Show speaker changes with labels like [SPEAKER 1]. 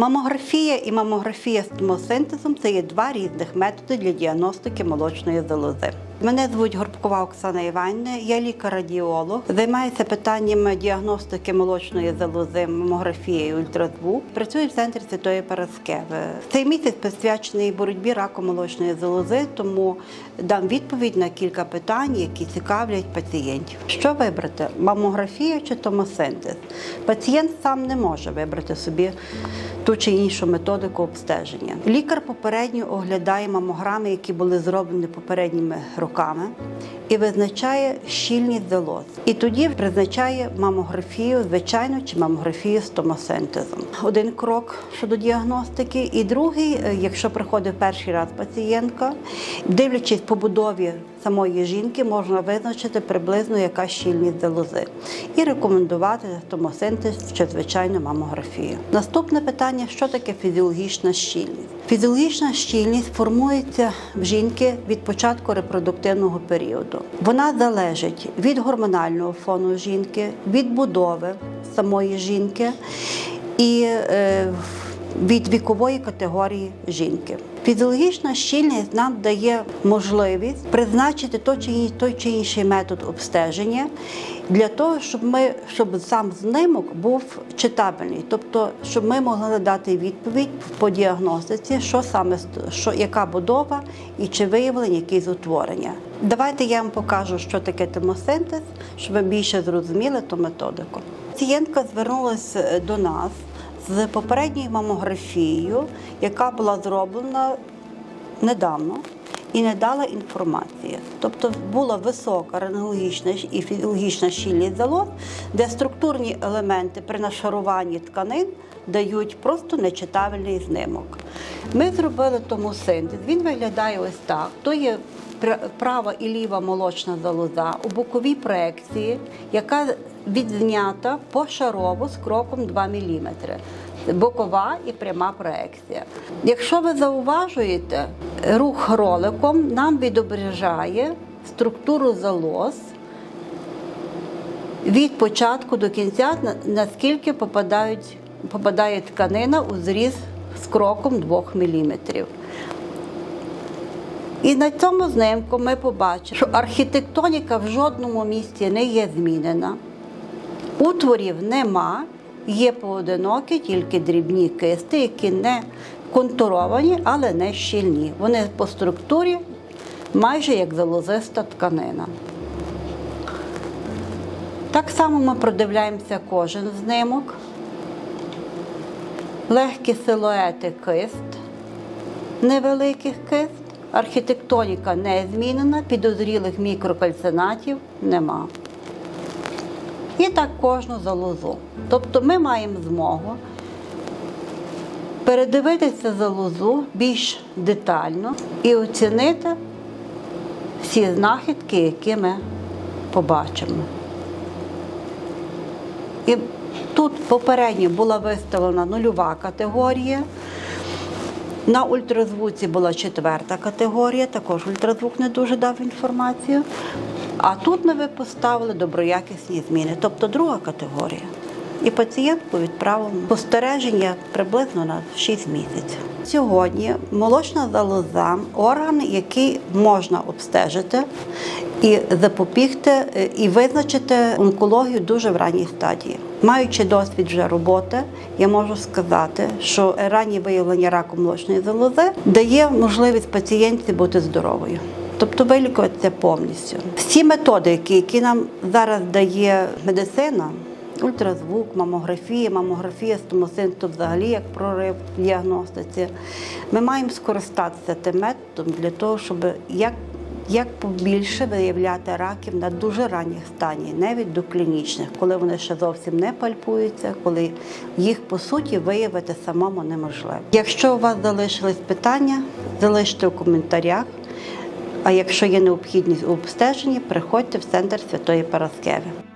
[SPEAKER 1] Мамографія і мамографія з томосинтезом це є два різних методи для діагностики молочної залози. Мене звуть Горбкова Оксана Іванівна, я лікар-радіолог, займаюся питаннями діагностики молочної залози, мамографії ультразвук. Працюю в центрі Святої Параскеви. Цей місяць присвячений боротьбі раку молочної залози, тому дам відповідь на кілька питань, які цікавлять пацієнтів. Що вибрати: мамографія чи томосинтез? Пацієнт сам не може вибрати собі ту чи іншу методику обстеження. Лікар попередньо оглядає мамограми, які були зроблені попередніми роками, і визначає щільність залоз. І тоді призначає мамографію, звичайно, чи мамографію з томосинтезом. Один крок щодо діагностики, і другий, е, якщо приходить перший раз пацієнтка, дивлячись по будові самої жінки, можна визначити приблизно яка щільність залози і рекомендувати томосинтез чи звичайну мамографію. Наступне питання: що таке фізіологічна щільність? Фізіологічна щільність формується в жінки від початку репродуктивного періоду. Вона залежить від гормонального фону жінки, від будови самої жінки і е, від вікової категорії жінки. Фізіологічна щільність нам дає можливість призначити той чи, ін- той чи інший метод обстеження для того, щоб ми щоб сам знимок був читабельний, тобто щоб ми могли дати відповідь по діагностиці, що саме що яка будова і чи виявлені якісь утворення. Давайте я вам покажу, що таке томосинтез, щоб ви більше зрозуміли ту методику. Пацієнтка звернулася до нас з попередньою мамографією, яка була зроблена недавно і не дала інформації. Тобто була висока рентгенологічна і фізіологічна щільність залоз, де структурні елементи при нашаруванні тканин дають просто нечитабельний знимок. Ми зробили тому синтез. Він виглядає ось так. То є пр- права і ліва молочна залоза у боковій проекції, яка відзнята пошарово з кроком 2 мм. Бокова і пряма проекція. Якщо ви зауважуєте, рух роликом нам відображає структуру залоз від початку до кінця, наскільки попадають, попадає тканина у зріз з кроком 2 мм. І на цьому знимку ми побачимо, що архітектоніка в жодному місці не є змінена, утворів нема, є поодинокі, тільки дрібні кисти, які не контуровані, але не щільні. Вони по структурі майже як залозиста тканина. Так само ми продивляємося кожен знимок. Легкі силуети кист, невеликих кист, архітектоніка не змінена, підозрілих мікрокальцинатів нема. І так кожну залозу. Тобто ми маємо змогу передивитися залозу більш детально і оцінити всі знахідки, які ми побачимо. І тут попередньо була виставлена нульова категорія. На ультразвуці була четверта категорія, також ультразвук не дуже дав інформацію. А тут ми поставили доброякісні зміни, тобто друга категорія. І пацієнтку відправили спостереження приблизно на 6 місяців. Сьогодні молочна залоза орган, який можна обстежити і запобігти, і визначити онкологію дуже в ранній стадії. Маючи досвід вже роботи, я можу сказати, що раннє виявлення раку молочної залози дає можливість пацієнтці бути здоровою. Тобто вилікуватися повністю. Всі методики, які нам зараз дає медицина, ультразвук, мамографія, мамографія з томосинту взагалі як прорив в діагностиці, ми маємо скористатися тим методом для того, щоб як як побільше виявляти раків на дуже ранніх стадіях, навіть до клінічних, коли вони ще зовсім не пальпуються, коли їх по суті виявити самому неможливо. Якщо у вас залишились питання, залиште у коментарях. А якщо є необхідність у обстеженні, приходьте в центр Святої Параскеви.